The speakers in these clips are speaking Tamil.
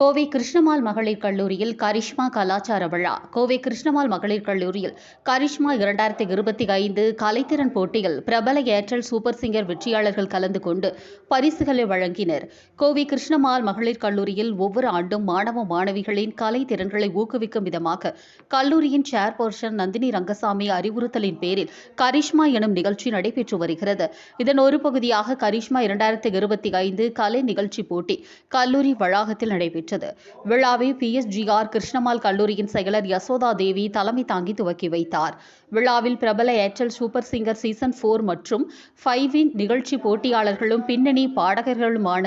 கோவை கிருஷ்ணமால் மகளிர் கல்லூரியில் கரிஷ்மா கலாச்சார விழா. கோவை கிருஷ்ணமால் மகளிர் கல்லூரியில் கரிஷ்மா இரண்டாயிரத்தி இருபத்தி ஐந்து கலைத்திறன் போட்டியில் பிரபல ஏர்டெல் சூப்பர் சிங்கர் வெற்றியாளர்கள் கலந்து கொண்டு பரிசுகளை வழங்கினர். கோவை கிருஷ்ணமால் மகளிர் கல்லூரியில் ஒவ்வொரு ஆண்டும் மாணவ மாணவிகளின் கலை திறன்களை ஊக்குவிக்கும் விதமாக கல்லூரியின் சேர்பர்சன் நந்தினி ரங்கசாமி அறிவுறுத்தலின் பேரில் கரிஷ்மா எனும் நிகழ்ச்சி நடைபெற்று வருகிறது. இதன் ஒரு பகுதியாக கரிஷ்மா இரண்டாயிரத்தி இருபத்தி ஐந்து கலை நிகழ்ச்சி போட்டி கல்லூரி வளாகத்தில் நடைபெற்றது. நடைபெற்றது விழாவை பிஎஸ்ஜிஆர் கிருஷ்ணமால் கல்லூரியின் செயலர் யசோதா தேவி தலைமை தாங்கி துவக்கி வைத்தார். விழாவில் பிரபல Airtel super singer season four மற்றும் ஃபைவின் நிகழ்ச்சி போட்டியாளர்களும் பின்னணி பாடகர்களுமான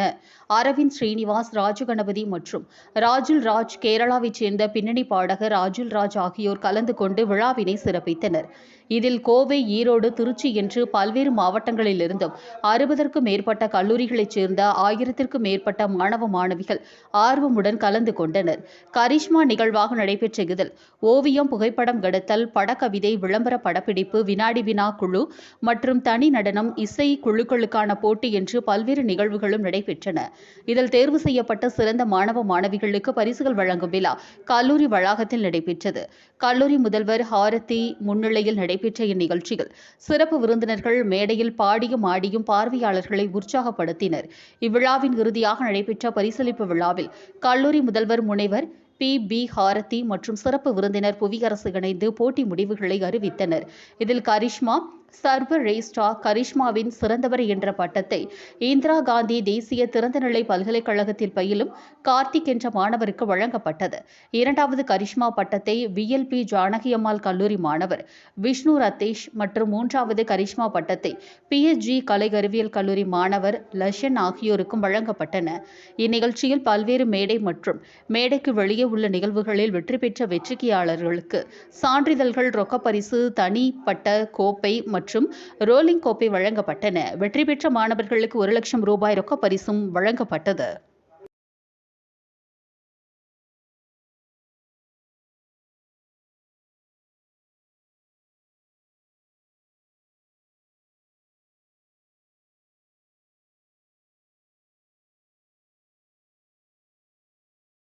அரவிந்த் ஸ்ரீனிவாஸ் ராஜகணபதி மற்றும் ராஜுல் ராஜ் கேரளாவைச் சேர்ந்த பின்னணி பாடகர் ராஜுல் ராஜ் ஆகியோர் கலந்து கொண்டு விழாவினை சிறப்பித்தனர். இதில் கோவை ஈரோடு திருச்சி என்று பல்வேறு மாவட்டங்களிலிருந்தும் அறுபதற்கும் மேற்பட்ட கல்லூரிகளைச் சேர்ந்த ஆயிரத்திற்கும் மேற்பட்ட மாணவ மாணவிகள் ஆர்வமுடன் கலந்து கொண்டனர். கரிஷ்மா நிகழ்வாக நடைபெற்ற இதில் ஓவியம் புகைப்படம் எடுத்தல் படக்கவிதை விளம்பர படப்பிடிப்பு வினாடி வினா குழு மற்றும் தனி நடனம் இசை குழுக்களுக்கான போட்டி என்று பல்வேறு நிகழ்வுகளும் நடைபெற்றன. இதில் தேர்வு செய்யப்பட்ட சிறந்த மாணவ மாணவிகளுக்கு பரிசுகள் வழங்கும் விழா கல்லூரி வளாகத்தில் நடைபெற்றது. கல்லூரி முதல்வர் ஹாரதி முன்னிலையில் நடைபெற்ற இந்நிகழ்ச்சியில் சிறப்பு விருந்தினர்கள் மேடையில் பாடியும் ஆடியும் பார்வையாளர்களை உற்சாகப்படுத்தினர். இவ்விழாவின் இறுதியாக நடைபெற்ற பரிசளிப்பு விழாவில் கல்லூரி முதல்வர் முனைவர் பி. பி. ஹாரதி மற்றும் சிறப்பு விருந்தினர் புவியரசு இணைந்து போட்டி முடிவுகளை அறிவித்தனர். இதில் கரிஷ்மா சர்வரேஷ்டா கரிஷ்மாவின் சிறந்தவர் என்ற பட்டத்தை இந்திரா காந்தி தேசிய திறந்தநிலை பல்கலைக்கழகத்தில் பயிலும் கார்த்திக் என்ற மாணவருக்கு வழங்கப்பட்டது. இரண்டாவது கரிஷ்மா பட்டத்தை விஎல்பி ஜானகியம்மாள் கல்லூரி மாணவர் விஷ்ணு ரத்தேஷ் மற்றும் மூன்றாவது கரிஷ்மா பட்டத்தை பிஎஸ்ஜி கலை அறிவியல் கல்லூரி மாணவர் லஷன் ஆகியோருக்கும் வழங்கப்பட்டன. இந்நிகழ்ச்சியில் பல்வேறு மேடை மற்றும் மேடைக்கு வெளியே உள்ள நிகழ்வுகளில் வெற்றி பெற்ற வெற்றிக்கையாளர்களுக்கு சான்றிதழ்கள் ரொக்கப்பரிசு தனிப்பட்ட கோப்பை மற்றும் ரோலிங் கோப்பை வழங்கப்பட்டன. வெற்றி பெற்ற மாணவர்களுக்கு ஒரு லட்சம் ரூபாய் ரொக்க பரிசும் வழங்கப்பட்டது.